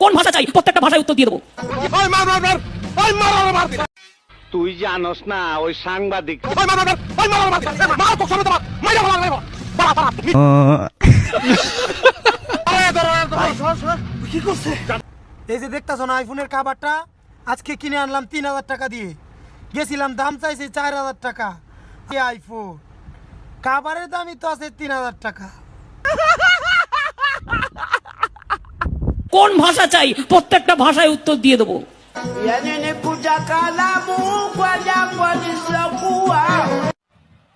কোন ভাষা চাই? প্রত্যেকটা ভাষায় উত্তর দিয়ে দেবো। তুই জানস না ওই সাংবাদিক। এই যে দেখতেছো না আইফোনের কাভারটা আজকে কিনে আনলাম তিন হাজার টাকা দিয়ে। গেছিলাম দাম চাইছি চার হাজার টাকা। এই আইফোন কাভারের দামই তো আছে তিন হাজার টাকা। কোন ভাষা চাই? প্রত্যেকটা ভাষায় উত্তর দিয়ে দেবো।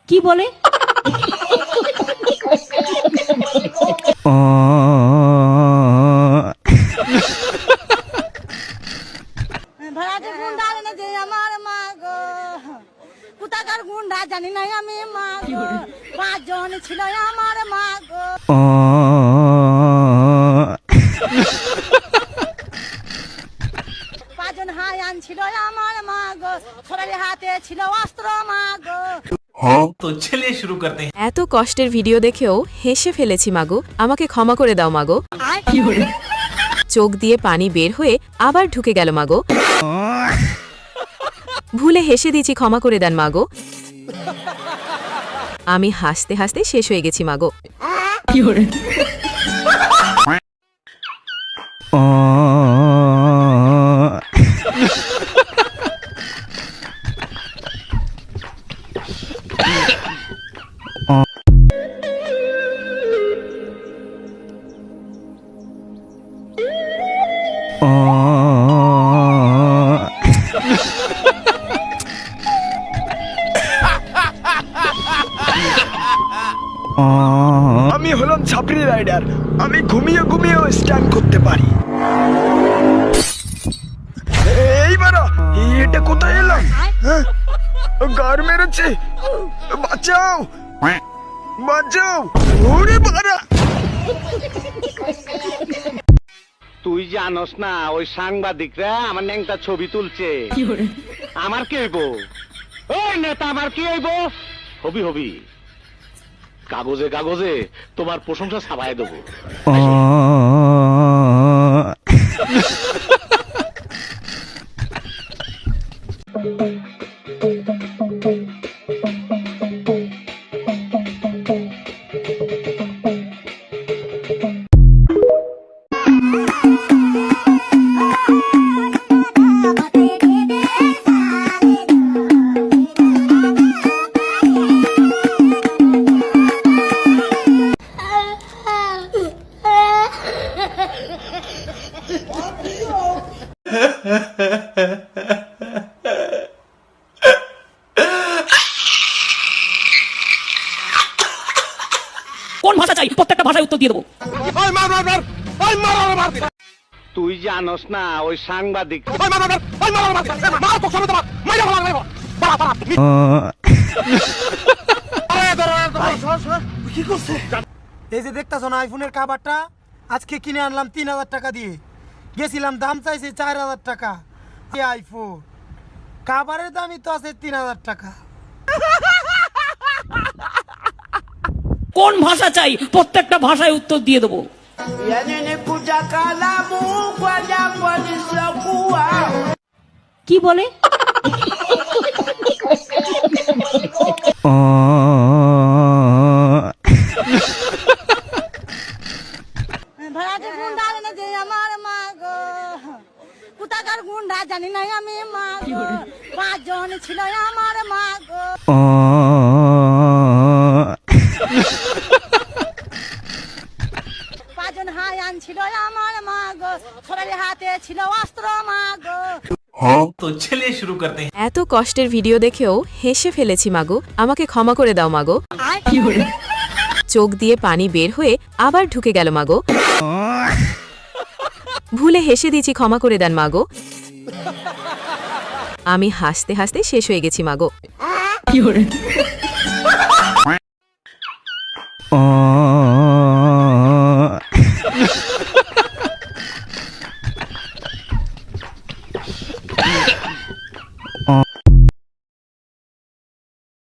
কি বলে? আমার মা গো। কোথাকার গুন্ডা জানি না আমি মা গো। পাঁচজন ছিল আমার মা গো। হ্যাঁ? তো শুরু করতে। এত কষ্টের ভিডিও দেখেও হেসে ফেলেছি মাগো। আমাকে ক্ষমা করে দাও মাগো। চোখ দিয়ে পানি বের হয়ে আবার ঢুকে গেল মাগো। ভুলে হেসে দিয়েছি ক্ষমা করে দেন মাগো। আমি হাসতে হাসতে শেষ হয়ে গেছি মাগো। কি আমি হলাম ছাপড়ি রাইডার। আমি ঘুমিয়ে ঘুমিয়েও স্ট্যান্ড করতে পারি। এই বারা এটা কোথায় এলাম? হ্যাঁ? গার মেরেছে। বাঁচাও! বাঁচাও! ওরে বারা তুই জানস না ওই সাংবাদিকরা আমার ন্যাংটা ছবি তুলছে। আমার কি হইব? ওই নেতা আমার কি হইব? হবি হবি। কাগজে কাগজে তোমার প্রশংসা ছাপায় দেবো। ভাষায় উত্তর দিয়ে দেবো। তুই জানস না ওই সাংবাদিক। এই যে দেখতেছো না আইফোনের কাভারটা আজকে কিনে আনলাম তিন হাজার টাকা দিয়ে। গেছিলাম দাম চাইছি চার হাজার টাকা। এই আইফোন কাভারের দামই তো আছে তিন হাজার টাকা। কোন ভাষা চাই? প্রত্যেকটা ভাষায় উত্তর দিয়ে দেবো। কি বলে? জানি না আমি মা গো পাঁচজন ছিল আমার মা গো পাঁচজন হাই আনছিল আমার মা গো সবার হাতে ছিল হ্যাঁ? চলে শুরু করতে। এত কষ্টের ভিডিও দেখেও হেসে ফেলেছি মাগো। আমাকে ক্ষমা করে দাও মাগো। চোখ দিয়ে পানি বের হয়ে আবার ঢুকে গেল মাগো। ভুলে হেসে দিয়েছি ক্ষমা করে দেন মাগো। আমি হাসতে হাসতে শেষ হয়ে গেছি মাগো।